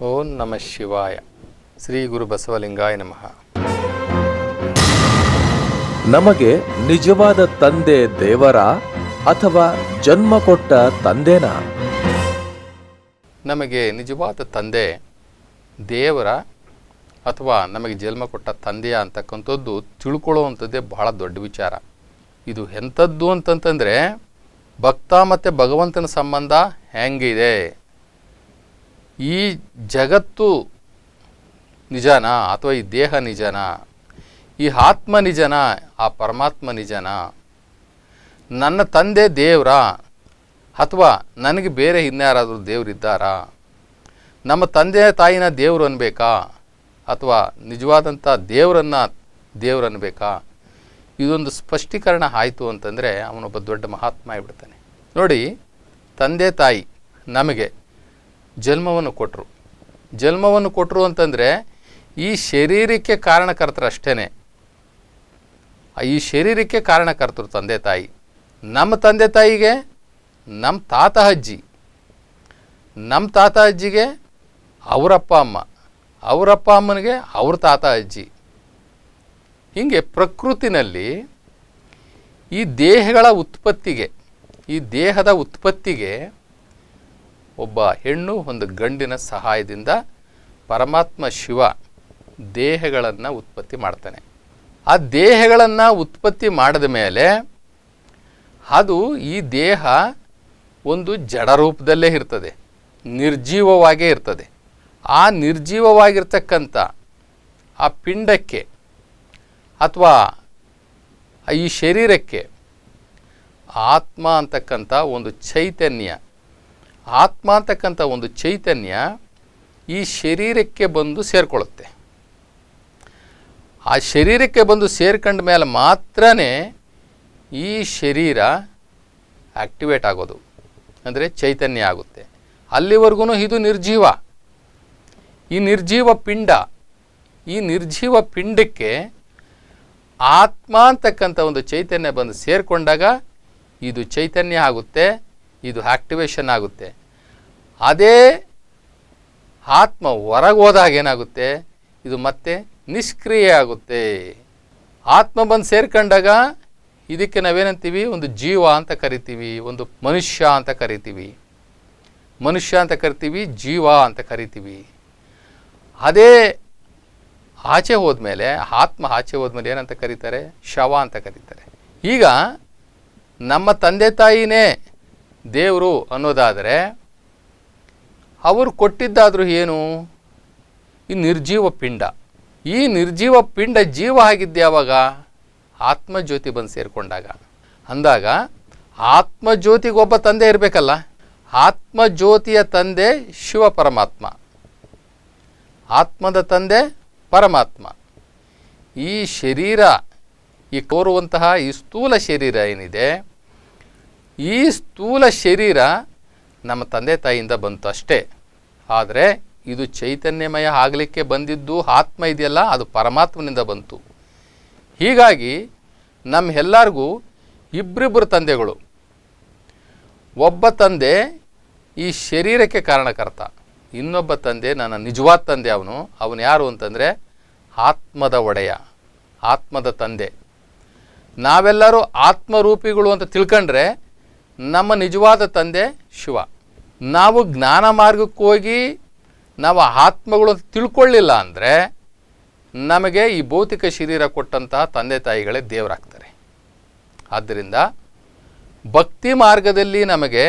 ಓಂ ನಮಃ ಶಿವಾಯ. ಶ್ರೀ ಗುರು ಬಸವಲಿಂಗಾಯ ನಮಃ. ನಮಗೆ ನಿಜವಾದ ತಂದೆ ದೇವರ ಅಥವಾ ಜನ್ಮ ಕೊಟ್ಟ ತಂದೆನಾ? ನಮಗೆ ನಿಜವಾದ ತಂದೆ ದೇವರ ಅಥವಾ ನಮಗೆ ಜನ್ಮ ಕೊಟ್ಟ ತಂದೆಯ ಅಂತಕ್ಕಂಥದ್ದು ತಿಳ್ಕೊಳ್ಳುವಂಥದ್ದೇ ಬಹಳ ದೊಡ್ಡ ವಿಚಾರ. ಇದು ಎಂಥದ್ದು ಅಂತಂತಂದರೆ ಭಕ್ತ ಮತ್ತು ಭಗವಂತನ ಸಂಬಂಧ ಹೆಂಗಿದೆ? ಈ ಜಗತ್ತು ನಿಜನಾ ಅಥವಾ ಈ ದೇಹ ನಿಜನಾ, ಈ ಆತ್ಮ ನಿಜನಾ, ಆ ಪರಮಾತ್ಮ ನಿಜನ, ನನ್ನ ತಂದೆ ದೇವ್ರ ಅಥವಾ ನನಗೆ ಬೇರೆ ಇನ್ಯಾರಾದರೂ ದೇವರಿದ್ದಾರಾ ನಮ್ಮ ತಂದೆ ತಾಯಿನ ದೇವರು ಅನ್ಬೇಕಾ, ಅಥವಾ ನಿಜವಾದಂಥ ದೇವರನ್ನು ದೇವ್ರು ಅನ್ಬೇಕಾ? ಇದೊಂದು ಸ್ಪಷ್ಟೀಕರಣ ಆಯಿತು ಅಂತಂದರೆ ಅವನೊಬ್ಬ ದೊಡ್ಡ ಮಹಾತ್ಮ ಆಗಿಬಿಡ್ತಾನೆ. ನೋಡಿ, ತಂದೆ ತಾಯಿ ನಮಗೆ ಜನ್ಮವನ್ನು ಕೊಟ್ಟರು ಜನ್ಮವನ್ನು ಕೊಟ್ಟರು ಅಂತಂದರೆ ಈ ಶರೀರಕ್ಕೆ ಕಾರಣಕರ್ತರು ಅಷ್ಟೇ ಈ ಶರೀರಕ್ಕೆ ಕಾರಣಕರ್ತರು ತಂದೆ ತಾಯಿ. ನಮ್ಮ ತಂದೆ ತಾಯಿಗೆ, ನಮ್ಮ ತಾತ ಅಜ್ಜಿ. ನಮ್ಮ ತಾತ ಅಜ್ಜಿಗೆ ಅವರಪ್ಪ ಅಮ್ಮ. ಅವರಪ್ಪ ಅಮ್ಮನಿಗೆ ಅವ್ರ ತಾತ ಅಜ್ಜಿ. ಹೀಗೆ ಪ್ರಕೃತಿನಲ್ಲಿ ಈ ದೇಹಗಳ ಉತ್ಪತ್ತಿಗೆ, ಈ ದೇಹದ ಉತ್ಪತ್ತಿಗೆ ಒಬ್ಬ ಹೆಣ್ಣು ಒಂದು ಗಂಡಿನ ಸಹಾಯದಿಂದ ಪರಮಾತ್ಮ ಶಿವ ದೇಹಗಳನ್ನು ಉತ್ಪತ್ತಿ ಮಾಡ್ತಾನೆ. ಆ ದೇಹಗಳನ್ನು ಉತ್ಪತ್ತಿ ಮಾಡಿದ ಮೇಲೆ ಅದು ಈ ದೇಹ ಒಂದು ಜಡ ರೂಪದಲ್ಲೇ ಇರ್ತದೆ, ನಿರ್ಜೀವವಾಗೇ ಇರ್ತದೆ. ಆ ನಿರ್ಜೀವವಾಗಿರ್ತಕ್ಕಂಥ ಆ ಪಿಂಡಕ್ಕೆ ಅಥವಾ ಈ ಶರೀರಕ್ಕೆ ಆತ್ಮ ಅಂತಕ್ಕಂಥ ಒಂದು ಚೈತನ್ಯ ಆತ್ಮ ಅಂತಕ್ಕಂಥ ಒಂದು ಚೈತನ್ಯ ಈ ಶರೀರಕ್ಕೆ ಬಂದು ಸೇರಿಕೊಳ್ಳುತ್ತೆ. ಆ ಶರೀರಕ್ಕೆ ಬಂದು ಸೇರ್ಕೊಂಡ ಮೇಲೆ ಮಾತ್ರ ಈ ಶರೀರ ಆಕ್ಟಿವೇಟ್ ಆಗೋದು. ಅಂದರೆ ಚೈತನ್ಯ ಆಗುತ್ತೆ. ಅಲ್ಲಿವರೆಗೂ ಇದು ನಿರ್ಜೀವ. ಈ ನಿರ್ಜೀವ ಪಿಂಡ, ಈ ನಿರ್ಜೀವ ಪಿಂಡಕ್ಕೆ ಆತ್ಮ ಅಂತಕ್ಕಂಥ ಒಂದು ಚೈತನ್ಯ ಬಂದು ಸೇರಿಕೊಂಡಾಗ ಇದು ಚೈತನ್ಯ ಆಗುತ್ತೆ. ಇದು ಆಕ್ಟಿವೇಶನ್ ಆಗುತ್ತೆ. ಅದೇ ಆತ್ಮ ಹೊರಗೆ ಹೋದಾಗ ಏನಾಗುತ್ತೆ? ಇದು ಮತ್ತೆ ನಿಷ್ಕ್ರಿಯ ಆಗುತ್ತೆ. ಆತ್ಮ ಬಂದು ಸೇರ್ಕೊಂಡಾಗ ಇದಕ್ಕೆ ನಾವೇನಂತೀವಿ? ಒಂದು ಜೀವ ಅಂತ ಕರಿತೀವಿ, ಒಂದು ಮನುಷ್ಯ ಅಂತ ಕರಿತೀವಿ. ಮನುಷ್ಯ ಅಂತ ಕರಿತೀವಿ, ಜೀವ ಅಂತ ಕರಿತೀವಿ. ಅದೇ ಆಚೆ ಹೋದ್ಮೇಲೆ, ಆತ್ಮ ಆಚೆ ಹೋದ್ಮೇಲೆ ಏನಂತ ಕರೀತಾರೆ? ಶವ ಅಂತ ಕರೀತಾರೆ. ಈಗ ನಮ್ಮ ತಂದೆ ತಾಯಿನೇ ದೇವರು ಅನ್ನೋದಾದರೆ ಅವರು ಕೊಟ್ಟಿದ್ದಾದರೂ ಏನು? ಈ ನಿರ್ಜೀವ ಪಿಂಡ. ಈ ನಿರ್ಜೀವ ಪಿಂಡ ಜೀವ ಆಗಿದ್ದೆ ಯಾವಾಗ ಆತ್ಮಜ್ಯೋತಿ ಬಂದು ಸೇರಿಕೊಂಡಾಗ. ಅಂದಾಗ ಆತ್ಮಜ್ಯೋತಿಗೊಬ್ಬ ತಂದೆ ಇರಬೇಕಲ್ಲ, ಆತ್ಮಜ್ಯೋತಿಯ ತಂದೆ ಶಿವ ಪರಮಾತ್ಮ, ಆತ್ಮದ ತಂದೆ ಪರಮಾತ್ಮ. ಈ ಶರೀರ, ಈ ಕೋರುವಂತಹ ಈ ಸ್ಥೂಲ ಶರೀರ ಏನಿದೆ? ಈ ಸ್ಥೂಲ ಶರೀರ ನಮ್ಮ ತಂದೆ ತಾಯಿಯಿಂದ ಬಂತು ಅಷ್ಟೇ. ಆದರೆ ಇದು ಚೈತನ್ಯಮಯ ಆಗಲಿಕ್ಕೆ ಬಂದಿದ್ದು ಆತ್ಮ ಇದೆಯಲ್ಲ, ಅದು ಪರಮಾತ್ಮನಿಂದ ಬಂತು. ಹೀಗಾಗಿ ನಮ್ಮ ಎಲ್ಲರಿಗೂ ಇಬ್ಬರಿಬ್ಬರು ತಂದೆಗಳು. ಒಬ್ಬ ತಂದೆ ಈ ಶರೀರಕ್ಕೆ ಕಾರಣಕರ್ತ. ಇನ್ನೊಬ್ಬ ತಂದೆ ನನ್ನ ನಿಜವಾದ ತಂದೆ ಅವನು. ಅವನು ಯಾರು ಅಂತಂದರೆ ಆತ್ಮದ ಒಡೆಯ, ಆತ್ಮದ ತಂದೆ. ನಾವೆಲ್ಲರೂ ಆತ್ಮರೂಪಿಗಳು ಅಂತ ತಿಳ್ಕೊಂಡ್ರೆ ನಮ್ಮ ನಿಜವಾದ ತಂದೆ ಶಿವ. ನಾವು ಜ್ಞಾನ ಮಾರ್ಗಕ್ಕೆ ಹೋಗಿ ನಾವು ಆತ್ಮಗಳು ತಿಳ್ಕೊಳ್ಳಿಲ್ಲ ಅಂದರೆ ನಮಗೆ ಈ ಭೌತಿಕ ಶರೀರ ಕೊಟ್ಟಂತಹ ತಂದೆ ತಾಯಿಗಳೇ ದೇವರಾಗ್ತಾರೆ. ಆದ್ದರಿಂದ ಭಕ್ತಿ ಮಾರ್ಗದಲ್ಲಿ ನಮಗೆ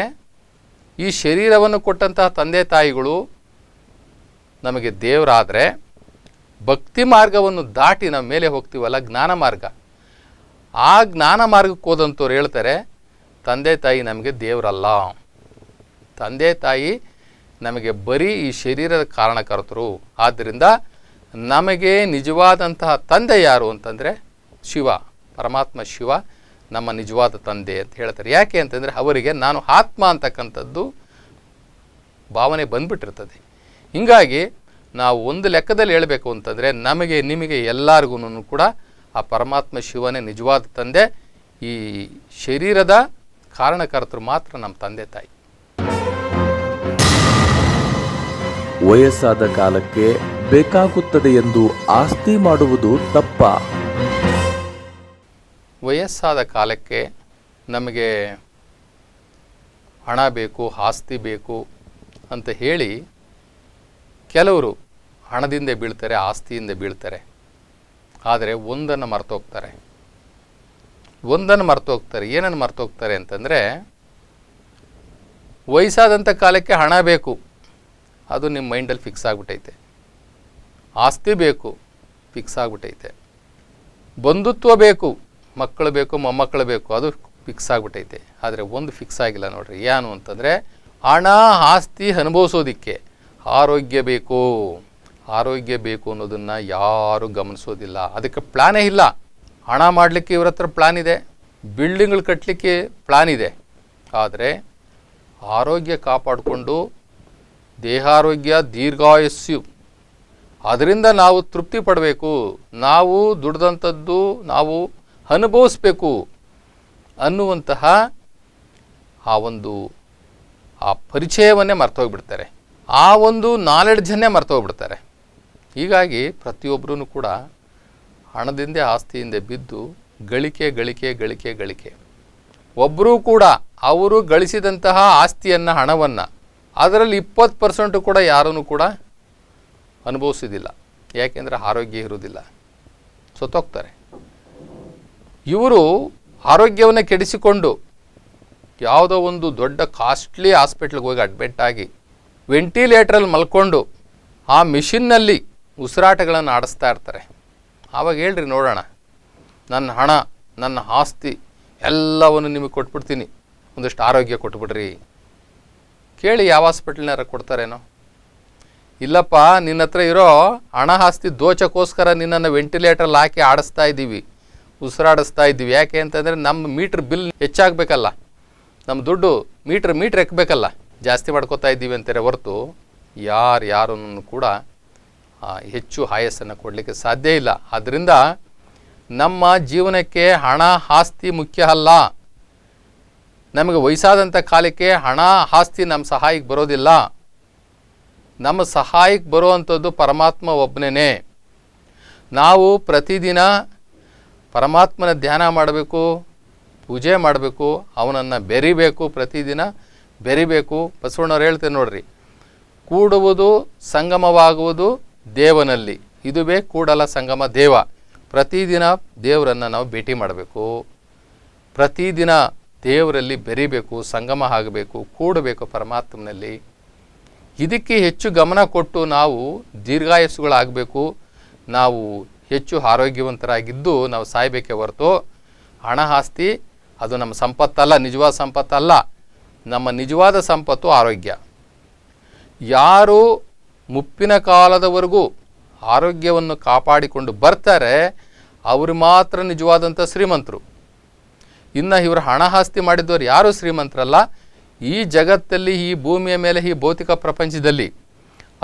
ಈ ಶರೀರವನ್ನು ಕೊಟ್ಟಂತಹ ತಂದೆ ತಾಯಿಗಳು ನಮಗೆ ದೇವರಾದರೆ ಭಕ್ತಿ ಮಾರ್ಗವನ್ನು ದಾಟಿ ನಮ್ಮ ಮೇಲೆ ಹೋಗ್ತೀವಲ್ಲ, ಜ್ಞಾನ ಮಾರ್ಗ. ಆ ಜ್ಞಾನ ಮಾರ್ಗಕ್ಕೆ ಹೋದಂಥವ್ರು ಹೇಳ್ತಾರೆ ತಂದೆ ತಾಯಿ ನಮಗೆ ದೇವರಲ್ಲ. ತಂದೆ ತಾಯಿ ನಮಗೆ ಬರೀ ಈ ಶರೀರದ ಕಾರಣಕರ್ತರು. ಆದ್ದರಿಂದ ನಮಗೆ ನಿಜವಾದಂತಹ ತಂದೆ ಯಾರು ಅಂತಂದರೆ ಶಿವ, ಪರಮಾತ್ಮ ಶಿವ, ನಮ್ಮ ನಿಜವಾದ ತಂದೆ ಅಂತ ಹೇಳ್ತಾರೆ. ಯಾಕೆ ಅಂತಂದರೆ ಅವರಿಗೆ ನಾನು ಆತ್ಮ ಅಂತಕ್ಕಂಥದ್ದು ಭಾವನೆ ಬಂದ್ಬಿಟ್ಟಿರ್ತದೆ. ಹೀಗಾಗಿ ನಾವು ಒಂದು ಲೆಕ್ಕದಲ್ಲಿ ಹೇಳಬೇಕು ಅಂತಂದರೆ ನಮಗೆ, ನಿಮಗೆ ಎಲ್ಲರಿಗೂ ಕೂಡ ಆ ಪರಮಾತ್ಮ ಶಿವನೇ ನಿಜವಾದ ತಂದೆ. ಈ ಶರೀರದ ಕಾರಣಕರ್ತರು ಮಾತ್ರ ನಮ್ಮ ತಂದೆ ತಾಯಿ. ವಯಸ್ಸಾದ ಕಾಲಕ್ಕೆ ಬೇಕಾಗುತ್ತದೆ ಎಂದು ಆಸ್ತಿ ಮಾಡುವುದು ತಪ್ಪ. ವಯಸ್ಸಾದ ಕಾಲಕ್ಕೆ ನಮಗೆ ಹಣ ಬೇಕು ಆಸ್ತಿ ಬೇಕು ಅಂತ ಹೇಳಿ ಕೆಲವರು ಹಣದಿಂದ ಬೀಳ್ತಾರೆ ಆಸ್ತಿಯಿಂದ ಬೀಳ್ತಾರೆ. ಆದರೆ ಒಂದನ್ನು ಮರ್ತೋಗ್ತಾರೆ. ಒಂದನ್ನು ಮರ್ತೋಗ್ತಾರೆ, ಏನನ್ನು ಮರ್ತೋಗ್ತಾರೆ ಅಂತಂದರೆ ವಯಸ್ಸಾದಂಥ ಕಾಲಕ್ಕೆ ಹಣ ಬೇಕು, ಅದು ನಿಮ್ಮ ಮೈಂಡಲ್ಲಿ ಫಿಕ್ಸ್ ಆಗಿಬಿಟ್ಟೈತೆ. ಆಸ್ತಿ ಬೇಕು, ಫಿಕ್ಸ್ ಆಗಿಬಿಟ್ಟೈತೆ. ಬಂಧುತ್ವ ಬೇಕು, ಮಕ್ಕಳು ಬೇಕು, ಮೊಮ್ಮಕ್ಕಳು ಬೇಕು, ಅದು ಫಿಕ್ಸ್ ಆಗಿಬಿಟ್ಟೈತೆ. ಆದರೆ ಒಂದು ಫಿಕ್ಸ್ ಆಗಿಲ್ಲ ನೋಡ್ರಿ, ಏನು ಅಂತಂದರೆ ಹಣ, ಆಸ್ತಿ ಅನುಭವಿಸೋದಕ್ಕೆ ಆರೋಗ್ಯ ಬೇಕು. ಆರೋಗ್ಯ ಬೇಕು ಅನ್ನೋದನ್ನು ಯಾರೂ ಗಮನಿಸೋದಿಲ್ಲ. ಅದಕ್ಕೆ ಪ್ಲ್ಯಾನೇ ಇಲ್ಲ. ಹಣ ಮಾಡಲಿಕ್ಕೆ ಇವ್ರ ಹತ್ರ ಪ್ಲ್ಯಾನ್ ಇದೆ ಬಿಲ್ಡಿಂಗ್ಗಳು ಕಟ್ಟಲಿಕ್ಕೆ ಪ್ಲಾನ್ ಇದೆ. ಆದರೆ ಆರೋಗ್ಯ ಕಾಪಾಡಿಕೊಂಡು ದೇಹಾರೋಗ್ಯ ದೀರ್ಘಾಯಸ್ಸು, ಅದರಿಂದ ನಾವು ತೃಪ್ತಿ ಪಡಬೇಕು, ನಾವು ದುಡ್ದಂಥದ್ದು ನಾವು ಅನುಭವಿಸ್ಬೇಕು ಅನ್ನುವಂತಹ ಆ ಒಂದು, ಆ ಪರಿಚಯವನ್ನೇ ಮರ್ತೋಗ್ಬಿಡ್ತಾರೆ. ಆ ಒಂದು ನಾಲೆಡ್ಜನ್ನೇ ಮರ್ತೋಗ್ಬಿಡ್ತಾರೆ. ಹೀಗಾಗಿ ಪ್ರತಿಯೊಬ್ಬರೂ ಕೂಡ ಹಣದಿಂದೇ ಆಸ್ತಿಯಿಂದ ಬಿದ್ದು ಗಳಿಕೆ ಗಳಿಕೆ ಗಳಿಕೆ ಗಳಿಕೆ. ಒಬ್ಬರೂ ಕೂಡ ಅವರು ಗಳಿಸಿದಂತಹ ಆಸ್ತಿಯನ್ನು, ಹಣವನ್ನು ಅದರಲ್ಲಿ ಇಪ್ಪತ್ತು ಪರ್ಸೆಂಟು ಕೂಡ ಯಾರೂ ಕೂಡ ಅನುಭವಿಸೋದಿಲ್ಲ ಯಾಕೆಂದರೆ ಆರೋಗ್ಯ ಇರುವುದಿಲ್ಲ. ಸೊತ್ತೋಗ್ತಾರೆ. ಇವರು ಆರೋಗ್ಯವನ್ನು ಕೆಡಿಸಿಕೊಂಡು ಯಾವುದೋ ಒಂದು ದೊಡ್ಡ ಕಾಸ್ಟ್ಲಿ ಹಾಸ್ಪಿಟ್ಲಿಗೆ ಹೋಗಿ ಅಡ್ಮಿಟ್ ಆಗಿ ವೆಂಟಿಲೇಟ್ರಲ್ಲಿ ಮಲ್ಕೊಂಡು ಆ ಮಿಷಿನ್ನಲ್ಲಿ ಉಸಿರಾಟಗಳನ್ನು ಆಡಿಸ್ತಾ ಇರ್ತಾರೆ. ಆವಾಗ ಹೇಳ್ರಿ ನೋಡೋಣ. ನನ್ನ ಹಣ, ನನ್ನ ಆಸ್ತಿ ಎಲ್ಲವನ್ನು ನಿಮಗೆ ಕೊಟ್ಬಿಡ್ತೀನಿ. ಒಂದಿಷ್ಟು ಆರೋಗ್ಯ ಕೊಟ್ಬಿಡ್ರಿ. ಕೇಳಿ ಯಾವ ಹಾಸ್ಪಿಟ್ಲ್ನಾರ ಕೊಡ್ತಾರೇನೋ? ಇಲ್ಲಪ್ಪ, ನಿನ್ನ ಹತ್ರ ಇರೋ ಹಣ, ಆಸ್ತಿ ದೋಚಕ್ಕೋಸ್ಕರ ನಿನ್ನನ್ನು ವೆಂಟಿಲೇಟ್ರಲ್ಲಿ ಹಾಕಿ ಆಡಿಸ್ತಾ ಇದ್ದೀವಿ. ಉಸಿರಾಡಿಸ್ತಾ ಇದ್ದೀವಿ. ಯಾಕೆ ಅಂತಂದರೆ ನಮ್ಮ ಮೀಟ್ರ್ ಬಿಲ್ ಹೆಚ್ಚಾಗಬೇಕಲ್ಲ. ನಮ್ಮ ದುಡ್ಡು ಮೀಟ್ರ್ ಮೀಟ್ರ್ ಎಕ್ಕಬೇಕಲ್ಲ ಜಾಸ್ತಿ ಮಾಡ್ಕೋತಾ ಇದ್ದೀವಿ ಅಂತಾರೆ ಹೊರತು. ಯಾರು ಯಾರನ್ನು ಕೂಡ ಹೆಚ್ಚು ಆಯಸ್ಸನ್ನು ಕೊಡಲಿಕ್ಕೆ ಸಾಧ್ಯ ಇಲ್ಲ. ಆದ್ದರಿಂದ ನಮ್ಮ ಜೀವನಕ್ಕೆ ಹಣ ಆಸ್ತಿ ಮುಖ್ಯ ಅಲ್ಲ. ನಮಗೆ ವಯಸ್ಸಾದಂಥ ಕಾಲಕ್ಕೆ ಹಣ ಆಸ್ತಿ ನಮ್ಮ ಸಹಾಯಕ್ಕೆ ಬರೋದಿಲ್ಲ. ನಮ್ಮ ಸಹಾಯಕ್ಕೆ ಬರುವಂಥದ್ದು ಪರಮಾತ್ಮ ಒಬ್ಬನೇ ನಾವು ಪ್ರತಿದಿನ ಪರಮಾತ್ಮನ ಧ್ಯಾನ ಮಾಡಬೇಕು, ಪೂಜೆ ಮಾಡಬೇಕು, ಅವನನ್ನು ಬೆರಿಬೇಕು, ಪ್ರತಿದಿನ ಬೆರಿಬೇಕು. ಬಸವಣ್ಣವ್ರು ಹೇಳ್ತೇನೆ ನೋಡ್ರಿ, ಕೂಡುವುದು ಸಂಗಮವಾಗುವುದು ದೇವನಲ್ಲಿ. ಇದುವೇ ಕೂಡಲ ಸಂಗಮ ದೇವ. ಪ್ರತಿದಿನ ದೇವರನ್ನು ನಾವು ಭೇಟಿ ಮಾಡಬೇಕು. ಪ್ರತಿದಿನ ದೇವರಲ್ಲಿ ಬೆರಿಬೇಕು, ಸಂಗಮ ಆಗಬೇಕು, ಕೂಡಬೇಕು ಪರಮಾತ್ಮನಲ್ಲಿ. ಇದಕ್ಕೆ ಹೆಚ್ಚು ಗಮನ ಕೊಟ್ಟು ನಾವು ದೀರ್ಘಾಯಸ್ಸುಗಳಾಗಬೇಕು. ನಾವು ಹೆಚ್ಚು ಆರೋಗ್ಯವಂತರಾಗಿದ್ದು ನಾವು ಸಾಯಬೇಕೇ ಹೊರತು ಹಣ ಆಸ್ತಿ, ಅದು ನಮ್ಮ ಸಂಪತ್ತಲ್ಲ, ನಿಜವಾದ ಸಂಪತ್ತಲ್ಲ. ನಮ್ಮ ನಿಜವಾದ ಸಂಪತ್ತು ಆರೋಗ್ಯ. ಯಾರು ಮುಪ್ಪಿನ ಕಾಲದವರೆಗೂ ಆರೋಗ್ಯವನ್ನು ಕಾಪಾಡಿಕೊಂಡು ಬರ್ತಾರೆ, ಅವರು ಮಾತ್ರ ನಿಜವಾದಂಥ ಶ್ರೀಮಂತರು. ಇನ್ನು ಇವರು ಹಣ ಆಸ್ತಿ ಮಾಡಿದವರು ಯಾರೂ ಶ್ರೀಮಂತರಲ್ಲ. ಈ ಜಗತ್ತಲ್ಲಿ, ಈ ಭೂಮಿಯ ಮೇಲೆ, ಈ ಭೌತಿಕ ಪ್ರಪಂಚದಲ್ಲಿ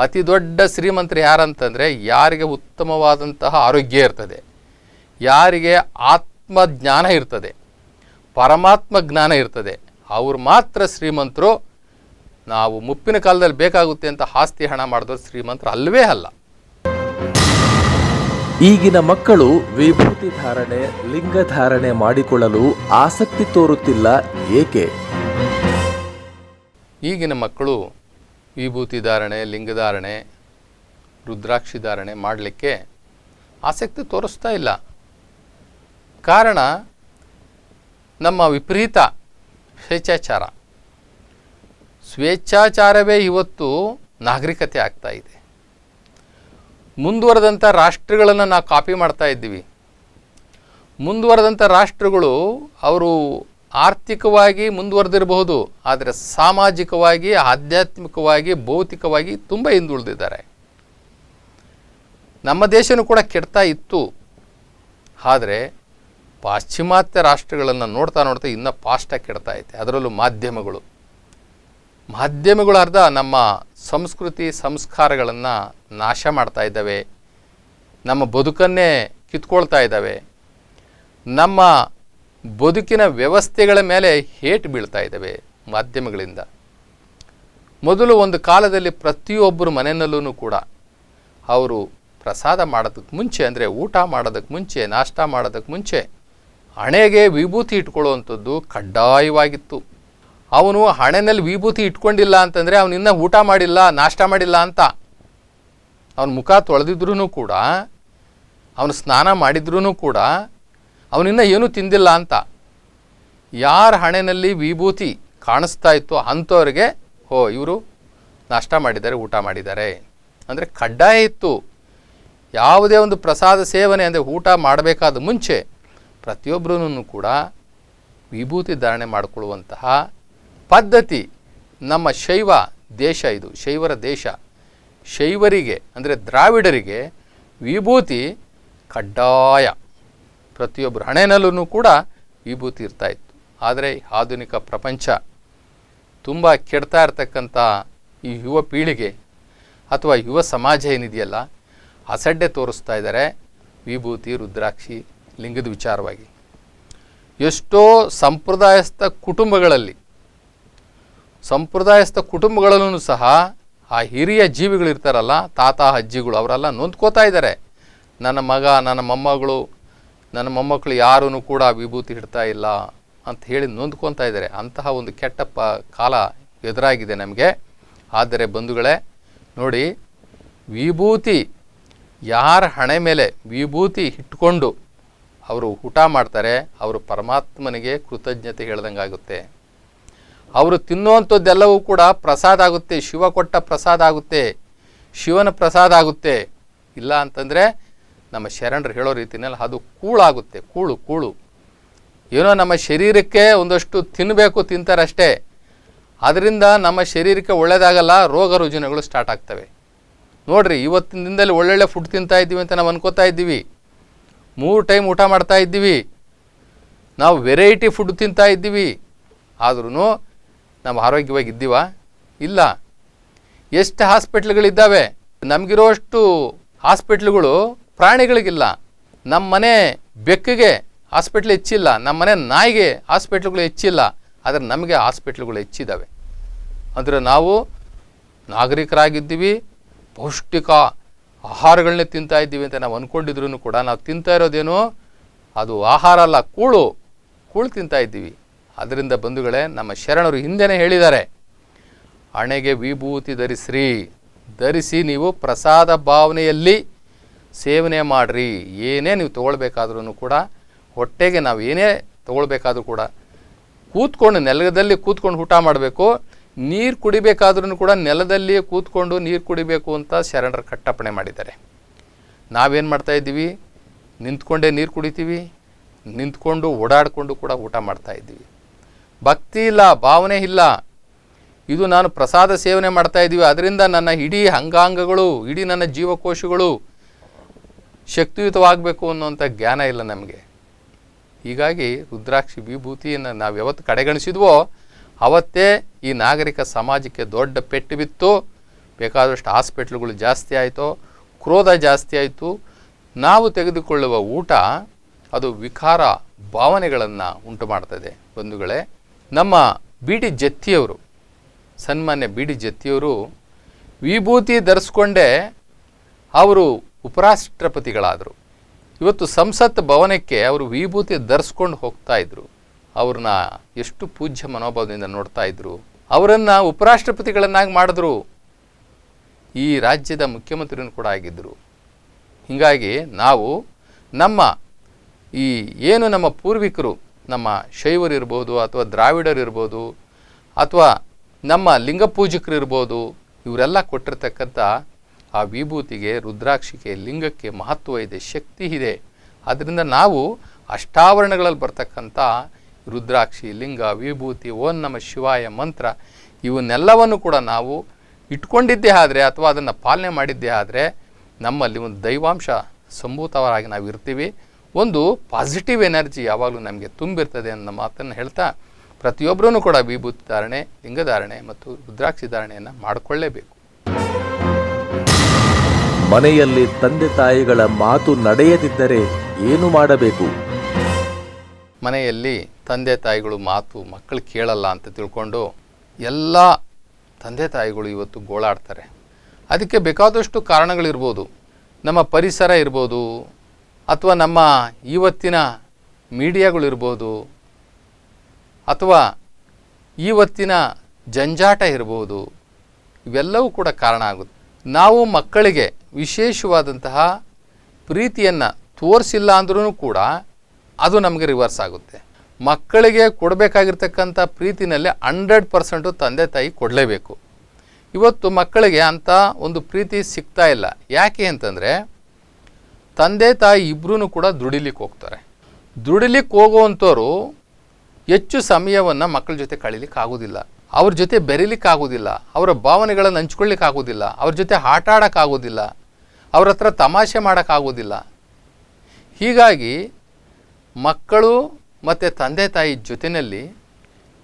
ಅತಿ ದೊಡ್ಡ ಶ್ರೀಮಂತರು ಯಾರಂತಂದರೆ ಯಾರಿಗೆ ಉತ್ತಮವಾದಂತಹ ಆರೋಗ್ಯ ಇರ್ತದೆ, ಯಾರಿಗೆ ಆತ್ಮಜ್ಞಾನ ಇರ್ತದೆ, ಪರಮಾತ್ಮ ಜ್ಞಾನ ಇರ್ತದೆ. ಅವ್ರು ಮಾತ್ರ ಶ್ರೀಮಂತರು ನಾವು ಮುಪ್ಪಿನ ಕಾಲದಲ್ಲಿ ಬೇಕಾಗುತ್ತೆ ಅಂತ ಆಸ್ತಿ ಹಣ ಮಾಡಿದವರು ಶ್ರೀಮಂತರು ಅಲ್ಲವೇ ಅಲ್ಲ. ಈಗಿನ ಮಕ್ಕಳು ವಿಭೂತಿ ಧಾರಣೆ ಲಿಂಗ ಧಾರಣೆ ಮಾಡಿಕೊಳ್ಳಲು ಆಸಕ್ತಿ ತೋರುತ್ತಿಲ್ಲ ಏಕೆ? ಈಗಿನ ಮಕ್ಕಳು ವಿಭೂತಿ ಧಾರಣೆ ಲಿಂಗಧಾರಣೆ ರುದ್ರಾಕ್ಷಿ ಧಾರಣೆ ಮಾಡಲಿಕ್ಕೆ ಆಸಕ್ತಿ ತೋರಿಸ್ತಾ ಇಲ್ಲ. ಕಾರಣ ನಮ್ಮ ವಿಪರೀತ ಸ್ವೇಚ್ಛಾಚಾರ ಸ್ವೇಚ್ಛಾಚಾರವೇ ಇವತ್ತು ನಾಗರಿಕತೆ ಆಗ್ತಾ ಇದೆ. ಮುಂದುವರೆದಂಥ ರಾಷ್ಟ್ರಗಳನ್ನು ನಾವು ಕಾಪಿ ಮಾಡ್ತಾ ಇದ್ದೀವಿ. ಮುಂದುವರೆದಂಥ ರಾಷ್ಟ್ರಗಳು ಅವರು ಆರ್ಥಿಕವಾಗಿ ಮುಂದುವರೆದಿರಬಹುದು, ಆದರೆ ಸಾಮಾಜಿಕವಾಗಿ, ಆಧ್ಯಾತ್ಮಿಕವಾಗಿ, ಭೌತಿಕವಾಗಿ ತುಂಬ ಹಿಂದುಳಿದಿದ್ದಾರೆ. ನಮ್ಮ ದೇಶನೂ ಕೂಡ ಕೆಡ್ತಾ ಇತ್ತು. ಆದರೆ ಪಾಶ್ಚಿಮಾತ್ಯ ರಾಷ್ಟ್ರಗಳನ್ನು ನೋಡ್ತಾ ನೋಡ್ತಾ ಇನ್ನೂ ಪಾಸ್ಟಾಗಿ ಕೆಡ್ತಾ ಐತೆ. ಅದರಲ್ಲೂ ಮಾಧ್ಯಮಗಳು. ಮಾಧ್ಯಮಗಳು ಅರ್ಧ ನಮ್ಮ ಸಂಸ್ಕೃತಿ ಸಂಸ್ಕಾರಗಳನ್ನು ನಾಶ ಮಾಡ್ತಾ ಇದ್ದಾವೆ. ನಮ್ಮ ಬದುಕನ್ನೇ ಕಿತ್ಕೊಳ್ತಾ ಇದ್ದಾವೆ. ನಮ್ಮ ಬದುಕಿನ ವ್ಯವಸ್ಥೆಗಳ ಮೇಲೆ ಹೇಟ್ ಬೀಳ್ತಾ ಇದ್ದಾವೆ ಮಾಧ್ಯಮಗಳಿಂದ. ಮೊದಲು ಒಂದು ಕಾಲದಲ್ಲಿ ಪ್ರತಿಯೊಬ್ಬರು ಮನೆಯಲ್ಲೂ ಕೂಡ ಅವರು ಪ್ರಸಾದ ಮಾಡೋದಕ್ಕೆ ಮುಂಚೆ ಅಂದರೆ ಊಟ ಮಾಡೋದಕ್ಕೆ ಮುಂಚೆ, ನಾಷ್ಟ ಮಾಡೋದಕ್ಕೆ ಮುಂಚೆ ಹಣೆಗೆ ವಿಭೂತಿ ಇಟ್ಕೊಳ್ಳುವಂಥದ್ದು ಕಡ್ಡಾಯವಾಗಿತ್ತು. ಅವನು ಹಣೆನಲ್ಲಿ ವಿಭೂತಿ ಇಟ್ಕೊಂಡಿಲ್ಲ ಅಂತಂದರೆ ಅವನಿನ್ನ ಊಟ ಮಾಡಿಲ್ಲ, ನಾಷ್ಟ ಮಾಡಿಲ್ಲ ಅಂತ. ಅವನ ಮುಖ ತೊಳೆದಿದ್ರೂ ಕೂಡ, ಅವನು ಸ್ನಾನ ಮಾಡಿದ್ರೂ ಕೂಡ ಅವನಿನ್ನ ಏನೂ ತಿಂದಿಲ್ಲ ಅಂತ. ಯಾರ ಹಣೆಯಲ್ಲಿ ವಿಭೂತಿ ಕಾಣಿಸ್ತಾ ಇತ್ತು ಅಂಥವ್ರಿಗೆ ಓ ಇವರು ನಾಷ್ಟ ಮಾಡಿದ್ದಾರೆ, ಊಟ ಮಾಡಿದ್ದಾರೆ. ಅಂದರೆ ಕಡ್ಡಾಯ ಇತ್ತು. ಯಾವುದೇ ಒಂದು ಪ್ರಸಾದ ಸೇವನೆ ಅಂದರೆ ಊಟ ಮಾಡಬೇಕಾದ ಮುಂಚೆ ಪ್ರತಿಯೊಬ್ಬರೂ ಕೂಡ ವಿಭೂತಿ ಧಾರಣೆ ಮಾಡಿಕೊಳ್ಳುವಂತಹ ಪದ್ಧತಿ, ನಮ್ಮ ಶೈವ ದೇಶ ಇದು, ಶೈವರ ದೇಶ. ಶೈವರಿಗೆ, ಅಂದರೆ ದ್ರಾವಿಡರಿಗೆ ವಿಭೂತಿ ಕಡ್ಡಾಯ. ಪ್ರತಿಯೊಬ್ಬರು ಹಣೆನಲ್ಲೂ ಕೂಡ ವಿಭೂತಿ ಇರ್ತಾ ಇತ್ತು. ಆದರೆ ಆಧುನಿಕ ಪ್ರಪಂಚ ತುಂಬ ಕೆಡ್ತಾ ಇರ್ತಕ್ಕಂಥ ಈ ಯುವ ಪೀಳಿಗೆ ಅಥವಾ ಯುವ ಸಮಾಜ ಏನಿದೆಯಲ್ಲ, ಅಸಡ್ಡೆ ತೋರಿಸ್ತಾ ಇದ್ದಾರೆ ವಿಭೂತಿ, ರುದ್ರಾಕ್ಷಿ, ಲಿಂಗದ ವಿಚಾರವಾಗಿ. ಎಷ್ಟೋ ಸಂಪ್ರದಾಯಸ್ಥ ಕುಟುಂಬಗಳಲ್ಲಿ ಸಂಪ್ರದಾಯಸ್ಥ ಕುಟುಂಬಗಳಲ್ಲೂ ಸಹ ಆ ಹಿರಿಯ ಜೀವಿಗಳಿರ್ತಾರಲ್ಲ, ತಾತ, ಅಜ್ಜಿಗಳು, ಅವರೆಲ್ಲ ನೊಂದ್ಕೋತಾ ಇದ್ದಾರೆ. ನನ್ನ ಮಗ, ನನ್ನ ಮೊಮ್ಮಗಳು, ನನ್ನ ಮೊಮ್ಮಕ್ಕಳು ಯಾರೂ ಕೂಡ ವಿಭೂತಿ ಇಡ್ತಾ ಇಲ್ಲ ಅಂತ ಹೇಳಿ ನೊಂದ್ಕೊತಾ ಇದ್ದಾರೆ. ಅಂತಹ ಒಂದು ಕೆಟ್ಟ ಪ ಕಾಲ ಎದುರಾಗಿದೆ ನಮಗೆ. ಆದರೆ ಬಂಧುಗಳೇ, ನೋಡಿ, ವಿಭೂತಿ, ಯಾರ ಹಣೆ ಮೇಲೆ ವಿಭೂತಿ ಇಟ್ಕೊಂಡು ಅವರು ಊಟ ಮಾಡ್ತಾರೆ, ಅವರು ಪರಮಾತ್ಮನಿಗೆ ಕೃತಜ್ಞತೆ ಹೇಳ್ದಂಗಾಗುತ್ತೆ. ಅವರು ತಿನ್ನುವಂಥದ್ದೆಲ್ಲವೂ ಕೂಡ ಪ್ರಸಾದ ಆಗುತ್ತೆ, ಶಿವ ಕೊಟ್ಟ ಪ್ರಸಾದ ಆಗುತ್ತೆ, ಶಿವನ ಪ್ರಸಾದ ಆಗುತ್ತೆ. ಇಲ್ಲ ಅಂತಂದರೆ ನಮ್ಮ ಶರಣರು ಹೇಳೋ ರೀತಿಯಲ್ಲಿ ಅದು ಕೂಳಾಗುತ್ತೆ, ಕೂಳು ಕೂಳು. ಏನೋ ನಮ್ಮ ಶರೀರಕ್ಕೆ ಒಂದಷ್ಟು ತಿನ್ನಬೇಕು ತಿಂತಾರಷ್ಟೇ. ಅದರಿಂದ ನಮ್ಮ ಶರೀರಕ್ಕೆ ಒಳ್ಳೆಯದಾಗಲ್ಲ ರೋಗ ರುಜಿನಗಳು ಸ್ಟಾರ್ಟ್ ಆಗ್ತವೆ. ನೋಡ್ರಿ, ಇವತ್ತಿನ ದಿನದಲ್ಲಿ ಒಳ್ಳೊಳ್ಳೆ ಫುಡ್ ತಿಂತಾ ಇದ್ದೀವಿ ಅಂತ ನಾವು ಅನ್ಕೋತಾ ಇದ್ದೀವಿ. ಮೂರು ಟೈಮ್ ಊಟ ಮಾಡ್ತಾ ಇದ್ದೀವಿ. ನಾವು ವೆರೈಟಿ ಫುಡ್ ತಿಂತಾ ಇದ್ದೀವಿ. ಆದ್ರೂ ನಾವು ಆರೋಗ್ಯವಾಗಿ ಇದ್ದೀವಾ? ಇಲ್ಲ. ಎಷ್ಟು ಹಾಸ್ಪಿಟ್ಲ್ಗಳಿದ್ದಾವೆ? ನಮಗಿರೋಷ್ಟು ಹಾಸ್ಪಿಟ್ಲ್ಗಳು ಪ್ರಾಣಿಗಳಿಗಿಲ್ಲ. ನಮ್ಮ ಮನೆ ಬೆಕ್ಕಿಗೆ ಹಾಸ್ಪಿಟ್ಲ್ ಹೆಚ್ಚಿಲ್ಲ. ನಮ್ಮ ಮನೆ ನಾಯಿಗೆ ಹಾಸ್ಪಿಟ್ಲ್ಗಳು ಹೆಚ್ಚಿಲ್ಲ. ಆದರೆ ನಮಗೆ ಹಾಸ್ಪಿಟ್ಲ್ಗಳು ಹೆಚ್ಚಿದ್ದಾವೆ. ಅಂದರೆ ನಾವು ನಾಗರಿಕರಾಗಿದ್ದೀವಿ. ಪೌಷ್ಟಿಕ ಆಹಾರಗಳನ್ನೇ ತಿಂತಾ ಇದ್ದೀವಿ ಅಂತ ನಾವು ಅಂದ್ಕೊಂಡಿದ್ರು ಕೂಡ ನಾವು ತಿಂತಾ ಇರೋದೇನು? ಅದು ಆಹಾರ ಅಲ್ಲ, ಕೂಳು. ಕೂಳು ತಿಂತಾ ಇದ್ದೀವಿ. ಅದರಿಂದ ಬಂಧುಗಳೇ, ನಮ್ಮ ಶರಣರು ಹಿಂದೆನೇ ಹೇಳಿದ್ದಾರೆ, ಹಣೆಗೆ ವಿಭೂತಿ ಧರಿಸ್ರಿ, ಧರಿಸಿ ನೀವು ಪ್ರಸಾದ ಭಾವನೆಯಲ್ಲಿ ಸೇವನೆ ಮಾಡಿರಿ, ಏನೇ ನೀವು ತೊಗೊಳ್ಬೇಕಾದ್ರೂ ಕೂಡ, ಹೊಟ್ಟೆಗೆ ನಾವು ಏನೇ ತೊಗೊಳ್ಬೇಕಾದ್ರೂ ಕೂಡ, ಕೂತ್ಕೊಂಡು ನೆಲದಲ್ಲಿ ಕೂತ್ಕೊಂಡು ಊಟ ಮಾಡಬೇಕು, ನೀರು ಕುಡಿಬೇಕಾದ್ರೂ ಕೂಡ ನೆಲದಲ್ಲಿ ಕೂತ್ಕೊಂಡು ನೀರು ಕುಡಿಬೇಕು ಅಂತ ಶರಣರು ಕಟ್ಟಪ್ಪಣೆ ಮಾಡಿದ್ದಾರೆ. ನಾವೇನು ಮಾಡ್ತಾ ಇದ್ದೀವಿ? ನಿಂತ್ಕೊಂಡೇ ನೀರು ಕುಡಿತೀವಿ, ನಿಂತ್ಕೊಂಡು ಓಡಾಡಿಕೊಂಡು ಕೂಡ ಊಟ ಮಾಡ್ತಾ ಇದ್ದೀವಿ. ಭಕ್ತಿ ಇಲ್ಲ, ಭಾವನೆ ಇಲ್ಲ. ಇದು ನಾನು ಪ್ರಸಾದ ಸೇವನೆ ಮಾಡ್ತಾ ಇದ್ದೀವಿ. ಅದರಿಂದ ನನ್ನ ಇಡೀ ಅಂಗಾಂಗಗಳು, ಇಡೀ ನನ್ನ ಜೀವಕೋಶಗಳು ಶಕ್ತಿಯುತವಾಗಬೇಕು ಅನ್ನುವಂಥ ಜ್ಞಾನ ಇಲ್ಲ ನಮಗೆ. ಹೀಗಾಗಿ ರುದ್ರಾಕ್ಷಿ ವಿಭೂತಿಯನ್ನು ನಾವು ಯಾವತ್ತು ಕಡೆಗಣಿಸಿದ್ವೋ, ಅವತ್ತೇ ಈ ನಾಗರಿಕ ಸಮಾಜಕ್ಕೆ ದೊಡ್ಡ ಪೆಟ್ಟು ಬಿತ್ತು. ಬೇಕಾದಷ್ಟು ಹಾಸ್ಪಿಟ್ಲ್ಗಳು ಜಾಸ್ತಿ ಆಯಿತು, ಕ್ರೋಧ ಜಾಸ್ತಿ ಆಯಿತು. ನಾವು ತೆಗೆದುಕೊಳ್ಳುವ ಊಟ ಅದು ವಿಕಾರ, ಭಾವನೆಗಳನ್ನು ಉಂಟು ಮಾಡ್ತದೆ ಬಂಧುಗಳೇ. ನಮ್ಮ ಬಿ ಡಿ ಜತ್ತಿಯವರು ಸನ್ಮಾನ್ಯ ಬಿ ಡಿ ಜತ್ತಿಯವರು ವಿಭೂತಿ ಧರಿಸ್ಕೊಂಡೇ ಅವರು ಉಪರಾಷ್ಟ್ರಪತಿಗಳಾದರು. ಇವತ್ತು ಸಂಸತ್ ಭವನಕ್ಕೆ ಅವರು ವಿಭೂತಿ ಧರಿಸ್ಕೊಂಡು ಹೋಗ್ತಾ ಇದ್ರು. ಅವ್ರನ್ನ ಎಷ್ಟು ಪೂಜ್ಯ ಮನೋಭಾವದಿಂದ ನೋಡ್ತಾ ಇದ್ರು. ಅವರನ್ನು ಉಪರಾಷ್ಟ್ರಪತಿಗಳನ್ನಾಗಿ ಮಾಡಿದ್ರು. ಈ ರಾಜ್ಯದ ಮುಖ್ಯಮಂತ್ರಿಯನ್ನು ಕೂಡ ಆಗಿದ್ದರು ಹೀಗಾಗಿ ನಾವು ನಮ್ಮ ಈ ಏನು ನಮ್ಮ ಪೂರ್ವಿಕರು ನಮ್ಮ ಶೈವರಿರ್ಬೋದು ಅಥವಾ ದ್ರಾವಿಡರಿರ್ಬೋದು ಅಥವಾ ನಮ್ಮ ಲಿಂಗ ಇರ್ಬೋದು, ಇವರೆಲ್ಲ ಕೊಟ್ಟಿರ್ತಕ್ಕಂಥ ಆ ವಿಭೂತಿಗೆ, ರುದ್ರಾಕ್ಷಿಗೆ, ಲಿಂಗಕ್ಕೆ ಮಹತ್ವ ಇದೆ, ಶಕ್ತಿ ಇದೆ. ಆದ್ದರಿಂದ ನಾವು ಅಷ್ಟಾವರಣಗಳಲ್ಲಿ ಬರ್ತಕ್ಕಂಥ ರುದ್ರಾಕ್ಷಿ, ಲಿಂಗ, ವಿಭೂತಿ, ಓಂ ನಮ ಶಿವಾಯ ಮಂತ್ರ ಇವನ್ನೆಲ್ಲವನ್ನು ಕೂಡ ನಾವು ಇಟ್ಕೊಂಡಿದ್ದೇ ಆದರೆ ಅಥವಾ ಅದನ್ನು ಪಾಲನೆ ಮಾಡಿದ್ದೇ ಆದರೆ ನಮ್ಮಲ್ಲಿ ಒಂದು ದೈವಾಂಶ ಸಂಭೂತವರಾಗಿ ನಾವು ಇರ್ತೀವಿ ಒಂದು ಪಾಸಿಟಿವ್ ಎನರ್ಜಿ ಯಾವಾಗಲೂ ನಮಗೆ ತುಂಬಿರ್ತದೆ ಅನ್ನೋ ಮಾತನ್ನು ಹೇಳ್ತಾ ಪ್ರತಿಯೊಬ್ಬರೂ ಕೂಡ ವಿಭೂತಿ ಧಾರಣೆ ಲಿಂಗಧಾರಣೆ ಮತ್ತು ರುದ್ರಾಕ್ಷಿ ಧಾರಣೆಯನ್ನು ಮಾಡಿಕೊಳ್ಳೇಬೇಕು. ಮನೆಯಲ್ಲಿ ತಂದೆ ತಾಯಿಗಳ ಮಾತು ನಡೆಯದಿದ್ದರೆ ಏನು ಮಾಡಬೇಕು? ಮನೆಯಲ್ಲಿ ತಂದೆ ತಾಯಿಗಳು ಮಾತು ಮಕ್ಕಳು ಕೇಳಲ್ಲ ಅಂತ ತಿಳ್ಕೊಂಡು ಎಲ್ಲ ತಂದೆ ತಾಯಿಗಳು ಇವತ್ತು ಗೋಳಾಡ್ತಾರೆ. ಅದಕ್ಕೆ ಬೇಕಾದಷ್ಟು ಕಾರಣಗಳಿರ್ಬೋದು. ನಮ್ಮ ಪರಿಸರ ಇರ್ಬೋದು ಅಥವಾ ನಮ್ಮ ಇವತ್ತಿನ ಮೀಡಿಯಾಗಳಿರ್ಬೋದು, ಅಥವಾ ಇವತ್ತಿನ ಜಂಜಾಟ ಇರ್ಬೋದು, ಇವೆಲ್ಲವೂ ಕೂಡ ಕಾರಣ ಆಗುತ್ತೆ. ನಾವು ಮಕ್ಕಳಿಗೆ ವಿಶೇಷವಾದಂತಹ ಪ್ರೀತಿಯನ್ನು ತೋರಿಸಿಲ್ಲ ಅಂದ್ರೂ ಕೂಡ ಅದು ನಮಗೆ ರಿವರ್ಸ್ ಆಗುತ್ತೆ. ಮಕ್ಕಳಿಗೆ ಕೊಡಬೇಕಾಗಿರ್ತಕ್ಕಂಥ ಪ್ರೀತಿನಲ್ಲಿ ಹಂಡ್ರೆಡ್ ಪರ್ಸೆಂಟು ತಂದೆ ತಾಯಿ ಕೊಡಲೇಬೇಕು. ಇವತ್ತು ಮಕ್ಕಳಿಗೆ ಅಂಥ ಒಂದು ಪ್ರೀತಿ ಸಿಗ್ತಾ ಇಲ್ಲ. ಯಾಕೆ ಅಂತಂದರೆ ತಂದೆ ತಾಯಿ ಇಬ್ಬರೂ ಕೂಡ ದುಡಿಲಿಕ್ಕೆ ಹೋಗ್ತಾರೆ. ದುಡಿಲಿಕ್ಕೆ ಹೋಗುವಂಥವ್ರು ಹೆಚ್ಚು ಸಮಯವನ್ನು ಮಕ್ಕಳ ಜೊತೆ ಕಳೀಲಿಕ್ಕೆ ಆಗೋದಿಲ್ಲ. ಅವ್ರ ಜೊತೆ ಬೆರೀಲಿಕ್ಕೆ ಆಗೋದಿಲ್ಲ. ಅವರ ಭಾವನೆಗಳನ್ನು ಹಂಚ್ಕೊಳ್ಳಿಕ್ಕೆ ಆಗೋದಿಲ್ಲ. ಅವ್ರ ಜೊತೆ ಆಟ ಆಡೋಕ್ಕಾಗೋದಿಲ್ಲ ಅವ್ರ ಹತ್ರ ತಮಾಷೆ ಮಾಡೋಕ್ಕಾಗೋದಿಲ್ಲ ಹೀಗಾಗಿ ಮಕ್ಕಳು ಮತ್ತು ತಂದೆ ತಾಯಿ ಜೊತೆಯಲ್ಲಿ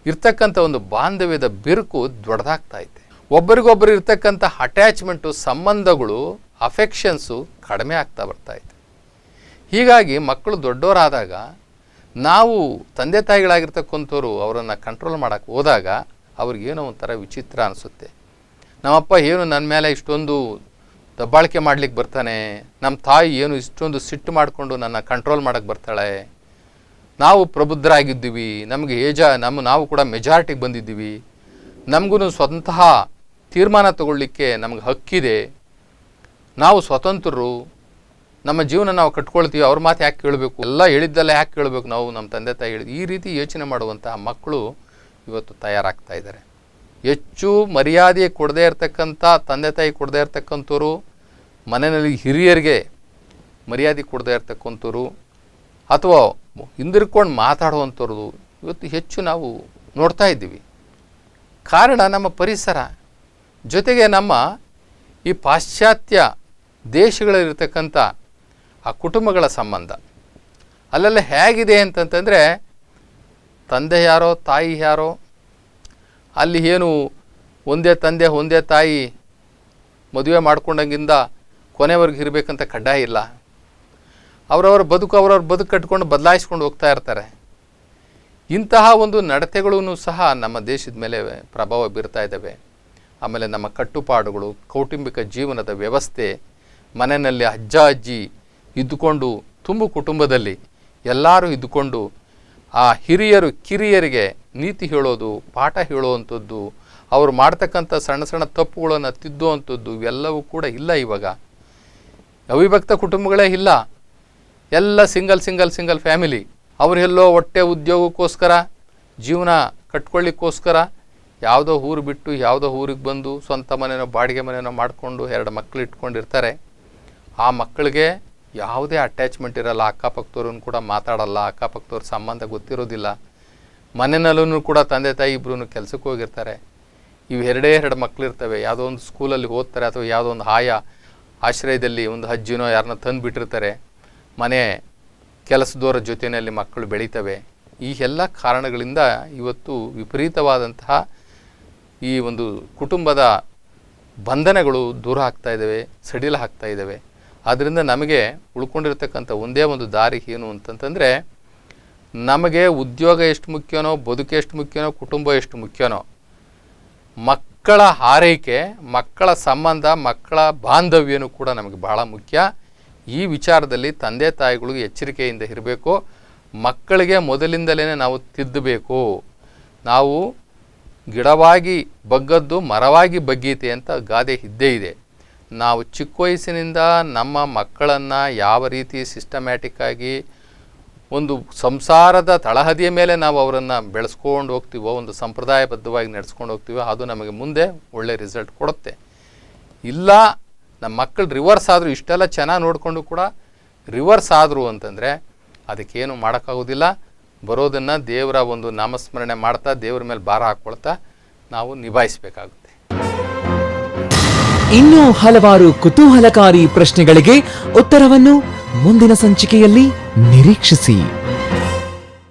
ಇರ್ತಕ್ಕಂಥ ಒಂದು ಬಾಂಧವ್ಯದ ಬಿರುಕು ದೊಡ್ಡದಾಗ್ತಾ ಐತೆ. ಒಬ್ಬರಿಗೊಬ್ಬರು ಇರ್ತಕ್ಕಂಥ ಅಟ್ಯಾಚ್ಮೆಂಟು ಸಂಬಂಧಗಳು ಅಫೆಕ್ಷನ್ಸು ಕಡಿಮೆ ಆಗ್ತಾ ಬರ್ತಾ ಇದೆ. ಹೀಗಾಗಿ ಮಕ್ಕಳು ದೊಡ್ಡವರಾದಾಗ ನಾವು ತಂದೆ ತಾಯಿಗಳಾಗಿರ್ತಕ್ಕಂಥವ್ರು ಅವರನ್ನು ಕಂಟ್ರೋಲ್ ಮಾಡೋಕ್ಕೆ ಹೋದಾಗ ಅವ್ರಿಗೇನೋ ಒಂಥರ ವಿಚಿತ್ರ ಅನಿಸುತ್ತೆ. ನಮ್ಮಪ್ಪ ಏನು ನನ್ನ ಮೇಲೆ ಇಷ್ಟೊಂದು ದಬ್ಬಾಳಿಕೆ ಮಾಡ್ಲಿಕ್ಕೆ ಬರ್ತಾನೆ ನಮ್ಮ ತಾಯಿ ಏನು ಇಷ್ಟೊಂದು ಸಿಟ್ಟು ಮಾಡಿಕೊಂಡು ನನ್ನ ಕಂಟ್ರೋಲ್ ಮಾಡೋಕ್ಕೆ ಬರ್ತಾಳೆ, ನಾವು ಪ್ರಬುದ್ಧರಾಗಿದ್ದೀವಿ, ನಮಗೆ ಏಜ ನಮ್ಮ ನಾವು ಕೂಡ ಮೆಜಾರಿಟಿಗೆ ಬಂದಿದ್ದೀವಿ ನಮಗೂ ಸ್ವತಃ ತೀರ್ಮಾನ ತಗೊಳ್ಳಿಕ್ಕೆ ನಮಗೆ ಹಕ್ಕಿದೆ ನಾವು ಸ್ವತಂತ್ರರು, ನಮ್ಮ ಜೀವನ ನಾವು ಕಟ್ಕೊಳ್ತೀವಿ, ಅವ್ರ ಮಾತು ಯಾಕೆ ಕೇಳಬೇಕು? ಎಲ್ಲ ಹೇಳಿದ್ದೆಲ್ಲ ಯಾಕೆ ಕೇಳಬೇಕು ನಾವು? ನಮ್ಮ ತಂದೆ ತಾಯಿ ಹೇಳಿದ ಈ ರೀತಿ ಯೋಚನೆ ಮಾಡುವಂತಹ ಮಕ್ಕಳು ಇವತ್ತು ತಯಾರಾಗ್ತಾ ಇದ್ದಾರೆ. ಹೆಚ್ಚು ಮರ್ಯಾದೆ ಕೊಡದೇ ಇರತಕ್ಕಂಥ, ತಂದೆ ತಾಯಿ ಕೊಡದೇ ಇರತಕ್ಕಂಥವ್ರು, ಮನೆಯಲ್ಲಿ ಹಿರಿಯರಿಗೆ ಮರ್ಯಾದೆ ಕೊಡದೇ ಇರತಕ್ಕಂಥವ್ರು, ಅಥವಾ ಹಿಂದಿರ್ಕೊಂಡು ಮಾತಾಡುವಂಥವ್ರದ್ದು ಇವತ್ತು ಹೆಚ್ಚು ನಾವು ನೋಡ್ತಾ ಇದ್ದೀವಿ. ಕಾರಣ ನಮ್ಮ ಪರಿಸರ. ಜೊತೆಗೆ ನಮ್ಮ ಈ ಪಾಶ್ಚಾತ್ಯ ದೇಶಗಳಲ್ಲಿರ್ತಕ್ಕಂಥ ಆ ಕುಟುಂಬಗಳ ಸಂಬಂಧ. ಅಲ್ಲೆಲ್ಲ ಹೇಗಿದೆ ಅಂತಂತಂದರೆ, ತಂದೆ ಯಾರೋ, ತಾಯಿ ಯಾರೋ, ಅಲ್ಲಿ ಏನು ಒಂದೇ ತಂದೆ, ಒಂದೇ ತಾಯಿ ಮದುವೆ ಮಾಡ್ಕೊಂಡಂಗಿಂದ ಕೊನೆವರೆಗೆ ಇರಬೇಕಂತ ಕಡ್ಡಾಯ ಇಲ್ಲ. ಅವರವರ ಬದುಕು ಅವರವ್ರ ಬದುಕು ಕಟ್ಕೊಂಡು ಬದಲಾಯಿಸ್ಕೊಂಡು ಹೋಗ್ತಾ ಇರ್ತಾರೆ. ಇಂತಹ ಒಂದು ನಡತೆಗಳೂ ಸಹ ನಮ್ಮ ದೇಶದ ಮೇಲೆ ಪ್ರಭಾವ ಬೀರ್ತಾ ಇದ್ದಾವೆ. ಆಮೇಲೆ ನಮ್ಮ ಕಟ್ಟುಪಾಡುಗಳು, ಕೌಟುಂಬಿಕ ಜೀವನದ ವ್ಯವಸ್ಥೆ, ಮನೆಯಲ್ಲಿ ಅಜ್ಜ, ಅಜ್ಜಿ ಇದ್ದುಕೊಂಡು, ತುಂಬು ಕುಟುಂಬದಲ್ಲಿ ಎಲ್ಲರೂ ಇದ್ದುಕೊಂಡು, ಆ ಹಿರಿಯರು, ಕಿರಿಯರಿಗೆ ನೀತಿ ಹೇಳೋದು, ಪಾಠ ಹೇಳುವಂಥದ್ದು, ಅವರು ಮಾಡ್ತಕ್ಕಂಥ ಸಣ್ಣ ಸಣ್ಣ ತಪ್ಪುಗಳನ್ನು ತಿದ್ದುವಂಥದ್ದು ಇವೆಲ್ಲವೂ ಕೂಡ ಇಲ್ಲ ಇವಾಗ. ಅವಿಭಕ್ತ ಕುಟುಂಬಗಳೇ ಇಲ್ಲ. ಎಲ್ಲ ಸಿಂಗಲ್ ಸಿಂಗಲ್ ಸಿಂಗಲ್ ಫ್ಯಾಮಿಲಿ. ಅವರೆಲ್ಲೋ ಹೊಟ್ಟೆ ಉದ್ಯೋಗಕ್ಕೋಸ್ಕರ, ಜೀವನ ಕಟ್ಕೊಳ್ಳಿಕ್ಕೋಸ್ಕರ ಯಾವುದೋ ಊರು ಬಿಟ್ಟು ಯಾವುದೋ ಊರಿಗೆ ಬಂದು ಸ್ವಂತ ಮನೆನೋ ಬಾಡಿಗೆ ಮನೆನೋ ಮಾಡಿಕೊಂಡು ಎರಡು ಮಕ್ಕಳು ಇಟ್ಕೊಂಡಿರ್ತಾರೆ. ಆ ಮಕ್ಕಳಿಗೆ ಯಾವುದೇ ಅಟ್ಯಾಚ್ಮೆಂಟ್ ಇರಲ್ಲ. ಅಕ್ಕಪಕ್ಕದವ್ರನ್ನು ಕೂಡ ಮಾತಾಡಲ್ಲ. ಅಕ್ಕಪಕ್ಕದವ್ರ ಸಂಬಂಧ ಗೊತ್ತಿರೋದಿಲ್ಲ. ಮನೆಯಲ್ಲೂ ಕೂಡ ತಂದೆ ತಾಯಿ ಇಬ್ಬರೂ ಕೆಲಸಕ್ಕೆ ಹೋಗಿರ್ತಾರೆ. ಇವು ಎರಡೇ ಎರಡು ಮಕ್ಕಳಿರ್ತವೆ ಯಾವುದೋ ಒಂದು ಸ್ಕೂಲಲ್ಲಿ ಓದ್ತಾರೆ ಅಥವಾ ಯಾವುದೋ ಒಂದು ಆಯಾ ಆಶ್ರಯದಲ್ಲಿ ಒಂದು ಅಜ್ಜಿನೋ ಯಾರನ್ನ ತಂದು ಬಿಟ್ಟಿರ್ತಾರೆ ಮನೆ ಕೆಲಸದವರ ಜೊತೆಯಲ್ಲಿ ಮಕ್ಕಳು ಬೆಳೀತವೆ. ಈ ಎಲ್ಲ ಕಾರಣಗಳಿಂದ ಇವತ್ತು ವಿಪರೀತವಾದಂತಹ ಈ ಒಂದು ಕುಟುಂಬದ ಬಂಧನಗಳು ದೂರ ಆಗ್ತಾ ಇದ್ದಾವೆ, ಸಡಿಲ ಆಗ್ತಾ ಇದ್ದಾವೆ. ಆದ್ದರಿಂದ ನಮಗೆ ಉಳ್ಕೊಂಡಿರ್ತಕ್ಕಂಥ ಒಂದೇ ಒಂದು ದಾರಿ ಏನು ಅಂತಂತಂದರೆ, ನಮಗೆ ಉದ್ಯೋಗ ಎಷ್ಟು ಮುಖ್ಯನೋ ಬದುಕು ಎಷ್ಟು ಮುಖ್ಯನೋ ಕುಟುಂಬ ಎಷ್ಟು ಮುಖ್ಯನೋ ಮಕ್ಕಳ ಆರೈಕೆ ಮಕ್ಕಳ ಸಂಬಂಧ, ಮಕ್ಕಳ ಬಾಂಧವ್ಯನೂ ಕೂಡ ನಮಗೆ ಬಹಳ ಮುಖ್ಯ. ಈ ವಿಚಾರದಲ್ಲಿ ತಂದೆ ತಾಯಿಗಳು ಎಚ್ಚರಿಕೆಯಿಂದ ಇರಬೇಕು. ಮಕ್ಕಳಿಗೆ ಮೊದಲಿಂದಲೇ ನಾವು ತಿದ್ದಬೇಕು. ನಾವು ಗಿಡವಾಗಿ ಬಗ್ಗದ್ದು ಮರವಾಗಿ ಬಗ್ಗೀತೆ ಅಂತ ಗಾದೆ ಇದ್ದೇ ಇದೆ. ನಾವು ಚಿಕ್ಕ ವಯಸ್ಸಿನಿಂದ ನಮ್ಮ ಮಕ್ಕಳನ್ನು ಯಾವ ರೀತಿ ಸಿಸ್ಟಮ್ಯಾಟಿಕ್ಕಾಗಿ ಒಂದು ಸಂಸಾರದ ತಳಹದಿಯ ಮೇಲೆ ನಾವು ಅವರನ್ನು ಬೆಳೆಸ್ಕೊಂಡು ಹೋಗ್ತೀವೋ, ಒಂದು ಸಂಪ್ರದಾಯಬದ್ಧವಾಗಿ ನಡೆಸ್ಕೊಂಡು ಹೋಗ್ತೀವೋ, ಅದು ನಮಗೆ ಮುಂದೆ ಒಳ್ಳೆ ರಿಸಲ್ಟ್ ಕೊಡುತ್ತೆ. ಇಲ್ಲ, ನಮ್ಮ ಮಕ್ಕಳು ರಿವರ್ಸ್ ಆದರೂ ಇಷ್ಟೆಲ್ಲ ಚೆನ್ನಾಗಿ ನೋಡಿಕೊಂಡು ಕೂಡ ರಿವರ್ಸ್ ಆದರು ಅಂತಂದರೆ ಅದಕ್ಕೇನು ಮಾಡೋಕ್ಕಾಗೋದಿಲ್ಲ. ಬರೋದನ್ನು ದೇವರ ಒಂದು ನಾಮಸ್ಮರಣೆ ಮಾಡ್ತಾ ದೇವರ ಮೇಲೆ ಭಾರ ಹಾಕ್ಕೊಳ್ತಾ ನಾವು ನಿಭಾಯಿಸಬೇಕಾಗುತ್ತೆ. ಇನ್ನೂ ಹಲವಾರು ಕುತೂಹಲಕಾರಿ ಪ್ರಶ್ನೆಗಳಿಗೆ ಉತ್ತರವನ್ನು ಮುಂದಿನ ಸಂಚಿಕೆಯಲ್ಲಿ ನಿರೀಕ್ಷಿಸಿ.